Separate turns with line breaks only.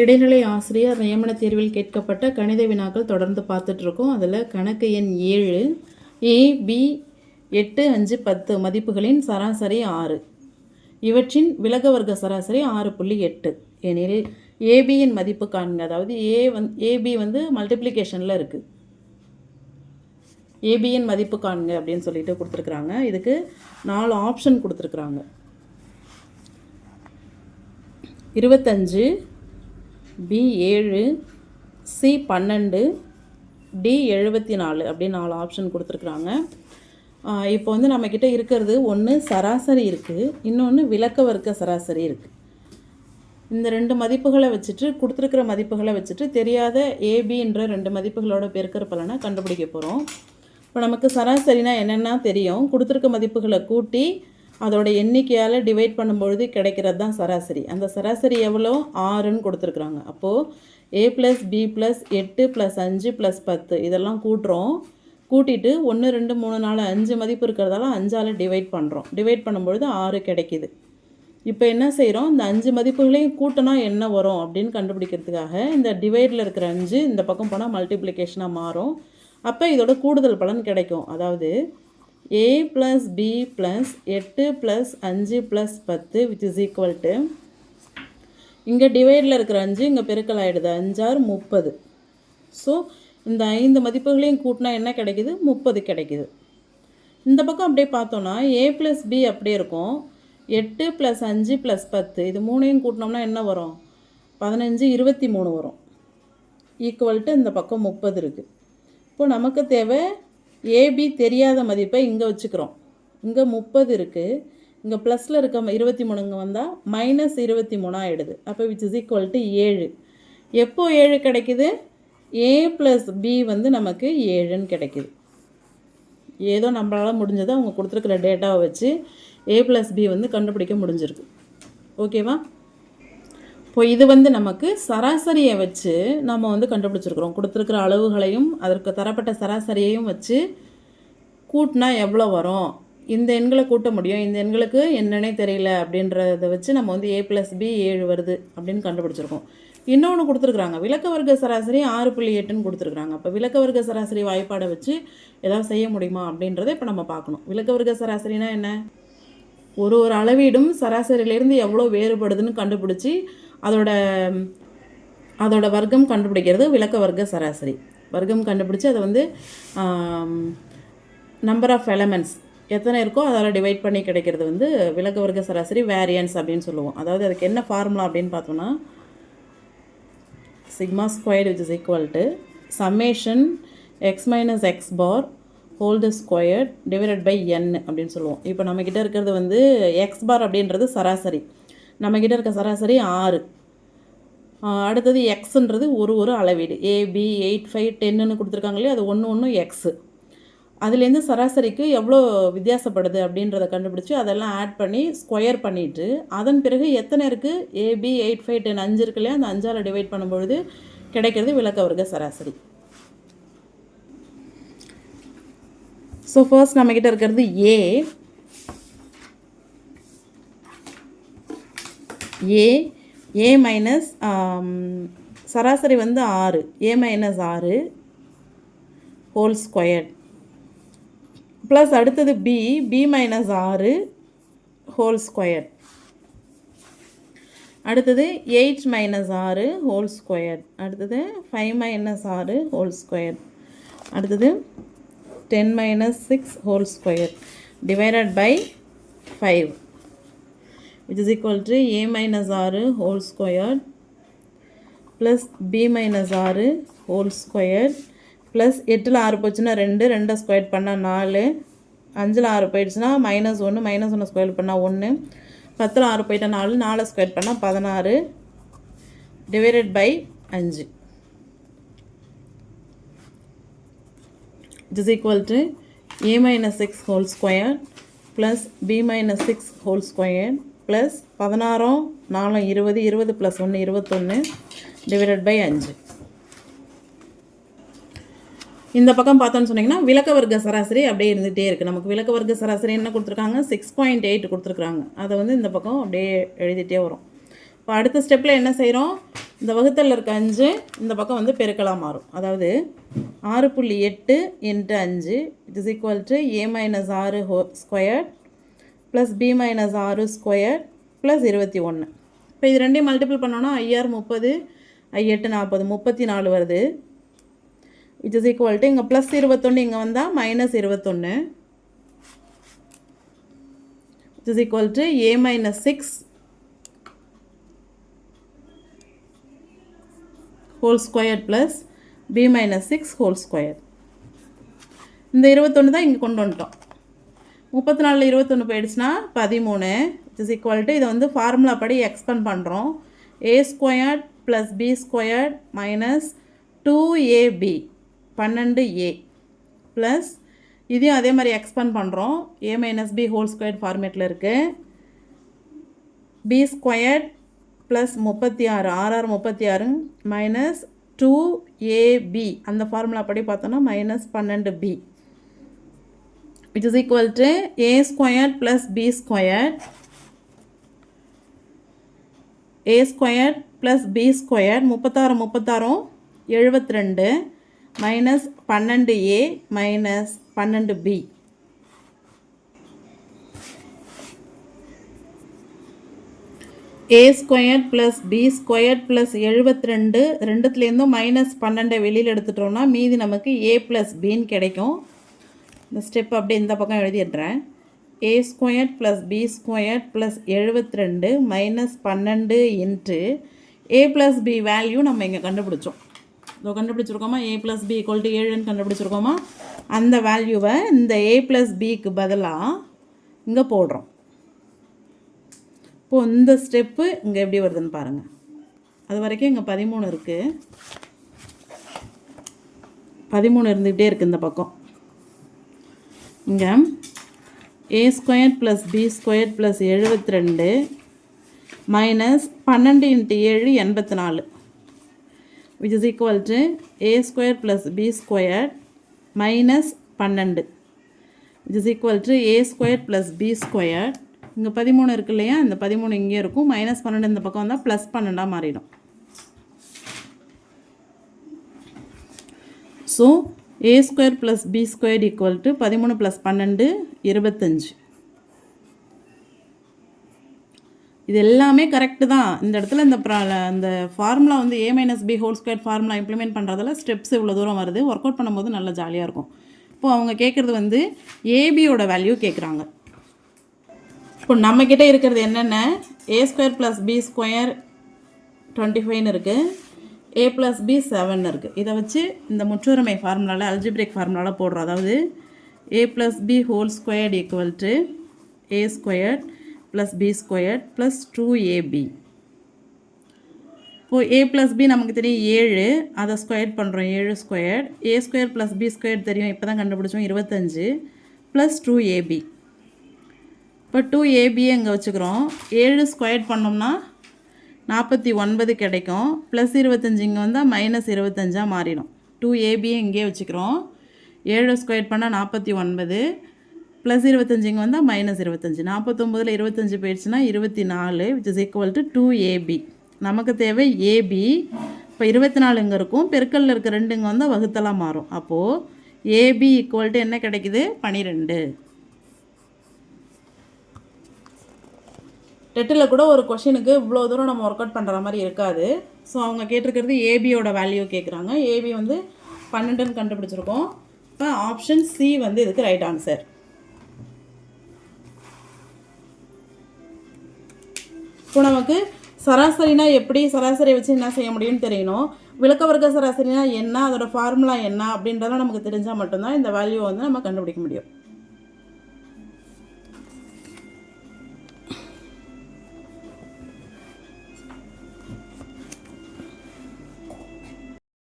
இடைநிலை ஆசிரியர் நியமன தேர்வில் கேட்கப்பட்ட கணித வினாக்கள் தொடர்ந்து பார்த்துட்டு இருக்கோம் அதில் கணக்கு எண் ஏழு ஏ பி எட்டு அஞ்சு பத்து மதிப்புகளின் சராசரி ஆறு. இவற்றின் விலக வர்க்க சராசரி ஆறு புள்ளி எட்டு. எனில் ஏபியின் மதிப்பு காண்க அதாவது ஏ வந் ஏபி வந்து மல்டிப்ளிகேஷனில் இருக்குது ஏபியின் மதிப்பு காண்க அப்படின்னு சொல்லிட்டு கொடுத்துருக்குறாங்க. இதுக்கு நாலு ஆப்ஷன் கொடுத்துருக்குறாங்க. இருபத்தஞ்சு பி ஏழு சி பன்னெண்டு டி எழுபத்தி நாலு அப்படின்னு நாலு ஆப்ஷன் கொடுத்துருக்குறாங்க. இப்போ வந்து நம்மக்கிட்ட இருக்கிறது ஒன்று சராசரி இருக்குது இன்னொன்று விளக்க வர்க்க சராசரி இருக்குது இந்த ரெண்டு மதிப்புகளை வச்சுட்டு கொடுத்துருக்குற மதிப்புகளை வச்சுட்டு தெரியாத ஏபின்ற ரெண்டு மதிப்புகளோட பெருக்கிற பலனை கண்டுபிடிக்க போகிறோம் இப்போ நமக்கு சராசரினா என்னென்னா தெரியும். கொடுத்துருக்க மதிப்புகளை கூட்டி அதோட எண்ணிக்கையால் டிவைட் பண்ணும்பொழுது கிடைக்கிறது தான் சராசரி. அந்த சராசரி எவ்வளோ? ஆறுன்னு கொடுத்துருக்குறாங்க. அப்போது ஏ ப்ளஸ் பி ப்ளஸ் எட்டு ப்ளஸ் அஞ்சு ப்ளஸ் பத்து இதெல்லாம் கூட்டுறோம். கூட்டிட்டு ஒன்று ரெண்டு மூணு நாலு அஞ்சு மதிப்பு இருக்கிறதால அஞ்சால் டிவைட் பண்ணுறோம் டிவைட் பண்ணும்பொழுது ஆறு கிடைக்கிது. இப்போ என்ன செய்கிறோம் இந்த அஞ்சு மதிப்புகளையும் கூட்டினா என்ன வரும் அப்படின்னு கண்டுபிடிக்கிறதுக்காக இந்த டிவைடில் இருக்கிற அஞ்சு இந்த பக்கம் போனால் மல்டிப்ளிகேஷனாக மாறும். அப்போ இதோட கூடுதல் பலன் கிடைக்கும். அதாவது ஏ ப்ளஸ் பி ப்ளஸ் எட்டு ப்ளஸ் அஞ்சு ப்ளஸ் பத்து விச் இஸ் ஈக்குவல் டு இங்கே டிவைடில் இருக்கிற அஞ்சு இங்கே பெருக்கல் ஆகிடுது அஞ்சாறு முப்பது. ஸோ இந்த ஐந்து மதிப்புகளையும் கூட்டினா என்ன கிடைக்கிது? முப்பது கிடைக்கிது. இந்த பக்கம் அப்படியே பார்த்தோன்னா ஏ ப்ளஸ் பி அப்படியே இருக்கும். எட்டு ப்ளஸ் அஞ்சு ப்ளஸ் பத்து இது மூணையும் கூட்டினோம்னா என்ன வரும்? பதினஞ்சு இருபத்தி மூணு வரும். ஈக்குவல்ட்டு இந்த பக்கம் முப்பது இருக்குது இப்போ நமக்கு தேவை ஏபி தெரியாத மதிப்பை இங்கே வச்சுக்கிறோம். இங்கே முப்பது இருக்குது இங்கே ப்ளஸில் இருக்க இருபத்தி மூணுங்க வந்தால் மைனஸ் இருபத்தி மூணாயிடுது அப்போ விச் இஸ் ஈக்குவல் டு ஏழு. எப்போ ஏழு கிடைக்குது? ஏ ப்ளஸ் பி வந்து நமக்கு ஏழுன்னு கிடைக்குது. ஏதோ நம்மளால் முடிஞ்சதை அவங்க கொடுத்துருக்குற டேட்டாவை வச்சு ஏ ப்ளஸ் பி வந்து கண்டுபிடிக்க முடிஞ்சிருக்கு. ஓகேவா இப்போ இது வந்து நமக்கு சராசரியை வச்சு நம்ம வந்து கண்டுபிடிச்சிருக்கிறோம். கொடுத்துருக்குற அளவுகளையும் அதற்கு தரப்பட்ட சராசரியையும் வச்சு கூட்டினா எவ்வளோ வரும்? இந்த எண்களை கூட்ட முடியும். இந்த எண்களுக்கு என்னன்னே தெரியல அப்படின்றத வச்சு நம்ம வந்து ஏ ப்ளஸ் பி ஏழு வருது அப்படின்னு கண்டுபிடிச்சிருக்கோம். இன்னொன்று கொடுத்துருக்குறாங்க. விளக்க வர்க்க சராசரி ஆறு புள்ளி எட்டுன்னு கொடுத்துருக்குறாங்க. அப்போ விளக்க வர்க்க சராசரி வாய்ப்பாடை வச்சு ஏதாவது செய்ய முடியுமா அப்படின்றத இப்போ நம்ம பார்க்கணும். விளக்க வர்க்க சராசரினா என்ன? ஒரு ஒரு அளவீடும் சராசரியிலேருந்து எவ்வளோ வேறுபடுதுன்னு கண்டுபிடிச்சி அதோட அதோட வர்க்கம் கண்டுபிடிக்கிறது விளக்க வர்க்க சராசரி. வர்க்கம் கண்டுபிடிச்சி அதை வந்து நம்பர் ஆஃப் எலமெண்ட்ஸ் எத்தனை இருக்கோ அதால் டிவைட் பண்ணி கிடைக்கிறது வந்து விளக்க வர்க்க சராசரி வேரியன்ஸ் அப்படின்னு சொல்லுவோம். அதாவது அதுக்கு என்ன ஃபார்முலா அப்படின்னு பார்த்தோம்னா sigma squared which is equal to summation X minus X bar whole the squared divided by அப்படின்னு சொல்லுவோம். இப்போ நம்மக்கிட்ட இருக்கிறது வந்து எக்ஸ் பார் அப்படின்றது சராசரி. நம்மக்கிட்ட இருக்க சராசரி ஆறு. அடுத்தது எக்ஸுன்றது ஒரு ஒரு அளவீடு. ஏபி எயிட் ஃபைவ் டென்னுன்னு கொடுத்துருக்காங்க இல்லையா? அது ஒன்று ஒன்று எக்ஸு அதுலேருந்து சராசரிக்கு எவ்வளோ வித்தியாசப்படுது அப்படின்றத கண்டுபிடிச்சி அதெல்லாம் ஆட் பண்ணி ஸ்கொயர் பண்ணிவிட்டு அதன் பிறகு எத்தனை இருக்குது ஏபி எயிட் ஃபைவ் டென் அஞ்சு இருக்கு இல்லையா? அந்த அஞ்சால் டிவைட் பண்ணும்பொழுது கிடைக்கிறது விளக்க வர்க்க சராசரி. ஸோ ஃபர்ஸ்ட் நம்மக்கிட்ட இருக்கிறது ஏ ஏ ஏ மைனஸ் சராசரி வந்து ஆறு. ஏ மைனஸ் ஆறு ஹோல் ஸ்கொயர்ட் ப்ளஸ் அடுத்தது பி பி மைனஸ் ஆறு ஹோல் ஸ்கொயர் அடுத்தது எயிட் மைனஸ் ஆறு ஹோல் ஸ்கொயர் அடுத்தது ஃபைவ் மைனஸ் ஆறு ஹோல் ஸ்கொயர் அடுத்தது ten minus six whole square divided by five which is equal to a minus ஆறு whole square plus B minus ஆறு whole square plus எட்டில் ஆறு போச்சுன்னா ரெண்டு ரெண்டை ஸ்கொயர் பண்ணால் நாலு அஞ்சில் ஆறு போயிடுச்சுன்னா மைனஸ் ஒன்று மைனஸ் ஒன்று ஸ்கொயர் பண்ணால் ஒன்று பத்தில் ஆறு போயிட்டா நாலு நாலு ஸ்கொயர் பண்ணால் பதினாறு டிவைடட் பை அஞ்சு. It is equal to A minus six whole square plus B minus six whole square plus பதினாறும் நாலும் இருபது இருபது ப்ளஸ் ஒன்று இருபத்தொன்று டிவைடட் பை அஞ்சு இந்த பக்கம் பார்த்தோன்னு சொன்னிங்கன்னா விளக்க வர்க்க சராசரி அப்படியே இருந்துகிட்டே இருக்குது நமக்கு விளக்க வர்க்க சராசரி என்ன கொடுத்துருக்காங்க? சிக்ஸ் பாயிண்ட் எயிட் கொடுத்துருக்குறாங்க. அதை வந்து இந்த பக்கம் அப்படியே எழுதிட்டே வரும். இப்போ அடுத்த ஸ்டெப்பில் என்ன செய்கிறோம் இந்த வகுத்தலில் இருக்க அஞ்சு இந்த பக்கம் வந்து பெருக்கலாக மாறும். அதாவது ஆறு புள்ளி எட்டு இன்ட்டு அஞ்சு it is equal to A minus ஆறு whole square plus B minus ஆறு ஸ்கொயர் ப்ளஸ் இருபத்தி ஒன்று இப்போ இது ரெண்டையும் மல்டிபிள் பண்ணோன்னா ஐஆர் முப்பது ஐ எட்டு நாற்பது முப்பத்தி நாலு வருது. இட் இஸ் ஈக்குவல் டு இங்கே ப்ளஸ் இருபத்தொன்று இங்கே வந்தால் மைனஸ் இருபத்தொன்று it is equal to A minus six whole square plus B minus six whole square இந்த இருபத்தொன்று தான் இங்கே கொண்டு வந்துட்டோம். முப்பத்தி நாலில் இருபத்தொன்று போயிடுச்சுன்னா பதிமூணு இட்ஸ் ஈக்குவல் டு இதை வந்து ஃபார்முலா படி எக்ஸ்பெண்ட் பண்ணுறோம் A squared plus B squared minus two AB பன்னெண்டு ஏ ப்ளஸ் இதையும் அதே மாதிரி எக்ஸ்பெண்ட் பண்ணுறோம் A minus B whole square ஃபார்மேட்டில் இருக்குது பி ஸ்கொயர்ட் ப்ளஸ் முப்பத்தி ஆறு ஆர்ஆர் முப்பத்தி ஆறு மைனஸ் டூ ஏபி அந்த ஃபார்முலா படி பார்த்தோன்னா மைனஸ் பன்னெண்டு B which is equal to A square plus B square A square plus B square முப்பத்தாறு முப்பத்தாறும் எழுபத்தி ரெண்டு மைனஸ் பன்னெண்டு ஏ மைனஸ் பன்னெண்டு B A squared plus B squared plus எழுபத்தி ரெண்டு ரெண்டுத்துலேருந்தும் மைனஸ் பன்னெண்டை வெளியில் எடுத்துட்டோம்னா மீதி நமக்கு ஏ ப்ளஸ் பின்னு கிடைக்கும். இந்த ஸ்டெப் அப்படியே இந்த பக்கம் எழுதிடுறேன். A square plus B square plus எழுபத்தி ரெண்டு மைனஸ் பன்னெண்டு into A plus B value நம்ம இங்கே கண்டுபிடிச்சோம். இதோ கண்டுபிடிச்சிருக்கோமா? A plus B equal to ஏழுன்னு கண்டுபிடிச்சிருக்கோமா? அந்த வேல்யூவை இந்த ஏ ப்ளஸ் பிக்கு பதிலாக இங்கே போடுறோம். இப்போது இந்த ஸ்டெப்பு இங்கே எப்படி வருதுன்னு பாருங்கள் அது வரைக்கும் இங்கே பதிமூணு இருக்குது பதிமூணு இருந்துக்கிட்டே இருக்குது இந்த பக்கம். இங்கே A square plus B square plus எழுபத்தி ரெண்டு மைனஸ் பன்னெண்டு இன்ட்டு ஏழு எண்பத்தி நாலு which is equal to A square plus B square minus பன்னெண்டு. Which is equal to A square plus B square இங்கே பதிமூணு இருக்கு இல்லையா? இந்த பதிமூணு இங்கே இருக்கும். மைனஸ் பன்னெண்டு இந்த பக்கம் வந்தால் ப்ளஸ் பன்னெண்டாக மாறிடும். So A square plus B square equal to பதிமூணு ப்ளஸ் பன்னெண்டு இருபத்தஞ்சு. இது எல்லாமே கரெக்டு தான். இந்த இடத்துல இந்த ப்ரா இந்த ஃபார்முலா வந்து A minus B whole square formula implement பண்ணுறதுல ஸ்டெப்ஸ் இவ்வளோ தூரம் வருது. ஒர்க் அவுட் பண்ணும்போது நல்லா ஜாலியாக இருக்கும். இப்போது அவங்க கேட்குறது வந்து ஏபியோட வேல்யூ கேட்குறாங்க இப்போ நம்மக்கிட்ட இருக்கிறது என்னென்ன? A square plus B square twenty ஃபைவ்னு இருக்குது ஏ ப்ளஸ் பி செவன் இருக்குது இதை வச்சு இந்த முற்றுரிமை ஃபார்முலாவில் அல்ஜிப்ரிக் ஃபார்முலாவில் போடுறோம். அதாவது A plus B whole squared equal to A squared plus B squared plus two AB இப்போது ஏ ப்ளஸ் பி நமக்கு தெரியும் ஏழு. அதை ஸ்கொயர் பண்ணுறோம் ஏழு squared A square plus B square தெரியும். இப்போ தான் கண்டுபிடிச்சோம். இருபத்தஞ்சு ப்ளஸ் டூ ஏபி இப்போ டூ ஏபியை இங்கே வச்சுக்கிறோம். ஏழு ஸ்கொயர் பண்ணோம்னா நாற்பத்தி ஒன்பது கிடைக்கும். ப்ளஸ் இருபத்தஞ்சு இங்கே வந்தால் மைனஸ் இருபத்தஞ்சாக மாறிடும். டூ ஏபியை இங்கேயே வச்சுக்கிறோம். ஏழு ஸ்கொயர் பண்ணால் நாற்பத்தி ஒன்பது. ப்ளஸ் இருபத்தஞ்சு இங்கே வந்தால் மைனஸ் இருபத்தஞ்சி. நாற்பத்தொம்போதில் இருபத்தஞ்சி போயிடுச்சுன்னா இருபத்தி நாலு which is equal to two AB நமக்கு தேவை ஏபி இப்போ இருபத்தி நாலு இங்கே இருக்கும். பெருக்கல்ல இருக்க ரெண்டு இங்கே வந்தால் வகுத்தலாம் மாறும். அப்போது ஏபி ஈக்குவல் டு என்ன கிடைக்குது? பனிரெண்டு. டெட்டில் கூட ஒரு கொஷினுக்கு இவ்வளோ தூரம் நம்ம ஒர்க் அவுட் பண்ணுற மாதிரி இருக்காது. ஸோ அவங்க கேட்டிருக்கிறது ஏபியோட வேல்யூ கேட்குறாங்க ஏபி வந்து பன்னெண்டுன்னு கண்டுபிடிச்சிருக்கோம். இப்போ ஆப்ஷன் சி வந்து இதுக்கு ரைட் ஆன்சர் இப்போ நமக்கு சராசரினா எப்படி சராசரியை வச்சு என்ன செய்ய முடியும்னு தெரியணும். விளக்க வர்க்க சராசரினா என்ன அதோட ஃபார்முலா என்ன அப்படின்றதெல்லாம் நமக்கு தெரிஞ்சால் மட்டும்தான் இந்த வேல்யூவை வந்து நம்ம கண்டுபிடிக்க முடியும்.